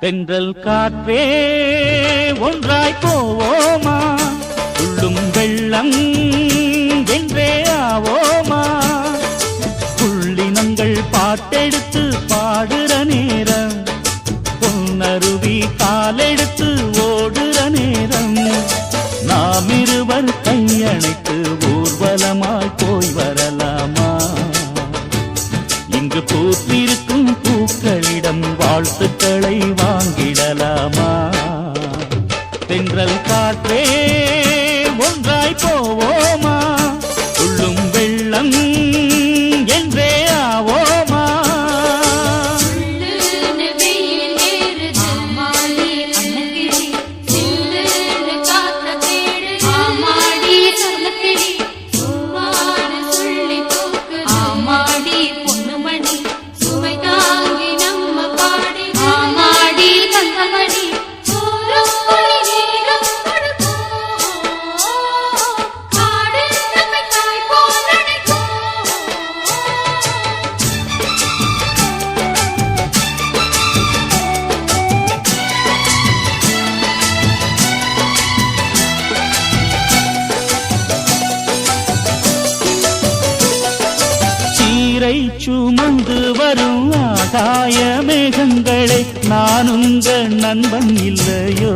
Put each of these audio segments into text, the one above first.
தென்றல் காற்றே ஒன்றாய் போவோமா? உள்ளும் வெள்ளம் என்றே ஆவோமா? புள்ளினங்கள் பாட்டெடுத்து பாடுற நேரம் பொன்னருவி காலெடுத்து ஓடுற நேரம் நாம் இருவர் கையணைத்து ஊர்வலமாய் பறந்து வரும் ஆகாய மேகங்களை நான் உங்க நண்பன் இல்லையோ?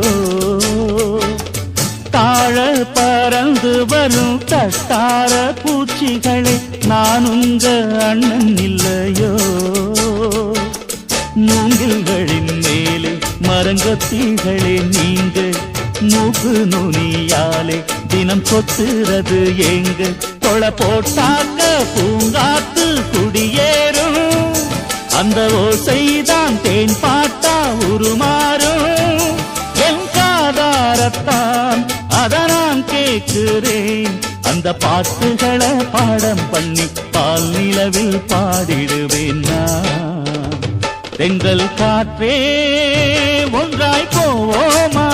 தாழ பறந்து வரும் தட்டார பூச்சிகளை நான் உங்க அண்ணன் இல்லையோ? மூங்கில்களின் மேலே மரங்கத்தீகளே நீங்க மூக்கு நுனியாலே தினம் கொத்துறது எங்க கொலை போட்டாக்க பூங்காத்து அந்த ஓசைதான் தேன் பாட்டா உருமாறும். என் காதாரத்தான் அதை நான் கேட்கிறேன். அந்த பாட்டுகளை பாடம் பண்ணி பால் நிலவில் பாடிடுவேன் நான். தென்றல் காற்றே ஒன்றாய் போவோமா?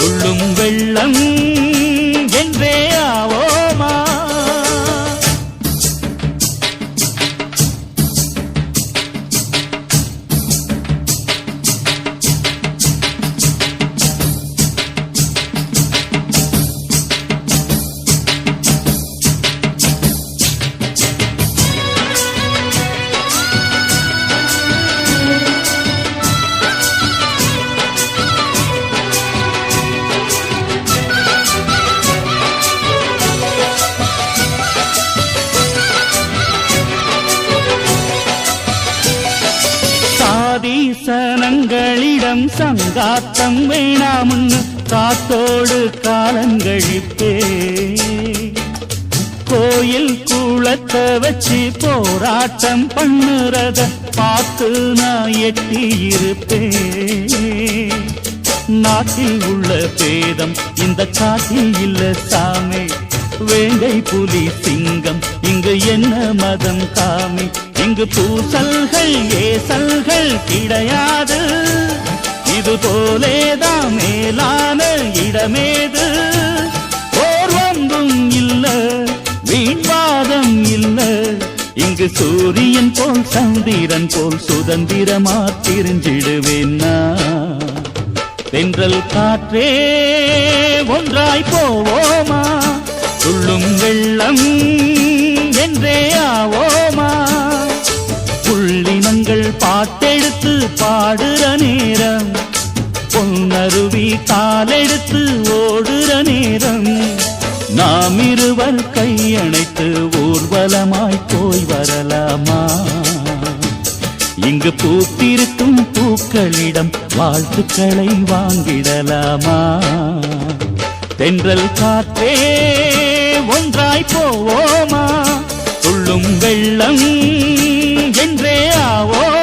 உள்ளும் வெள்ளம் சாதீசனங்களிடம் சங்காத்தம் வேணாமுன்னு காத்தோடு காலங்கழிப்பே கோயில் கூளத்தை வச்சு போராட்டம் பண்ணுறத பார்த்து நான் எட்டி இருப்பேன். நாட்டில் உள்ள பேதம் இந்த காட்டில் இல்ல சாமி. வேங்கை புலி சிங்கம் இங்கு என்ன மதம் காமி. இங்கு பூசல்கள் ஏசல்கள் கிடையாது. இது போலேதான் மேலான இடமேது ஓர்வம்பும் இல்ல வீண்வாதம் இல்ல. இங்கு சூரியன் போல் சந்திரன் போல் சுதந்திரமா தெரிஞ்சிடுவேன் நான். தென்றல் காற்றே ஒன்றாய் போவோமா? துள்ளும் வெள்ளம் என்றே ஆவோமா? புள்ளினங்கள் பாட்டெடுத்து பாடுற நேரம் பொன்னருவி காலெடுத்து ஓடுற நேரம். நாம் இருவர் கையணைத்து ஊர்வலமாய் போய் வரலாமா? இங்கு பூத்திருக்கும் பூக்களிடம் வாழ்த்துக்களை வாங்கிடலாமா? தென்றல் காற்றே ஒன்றாய் போவோமா? துள்ளும் வெள்ளம் என்றே ஆவோ?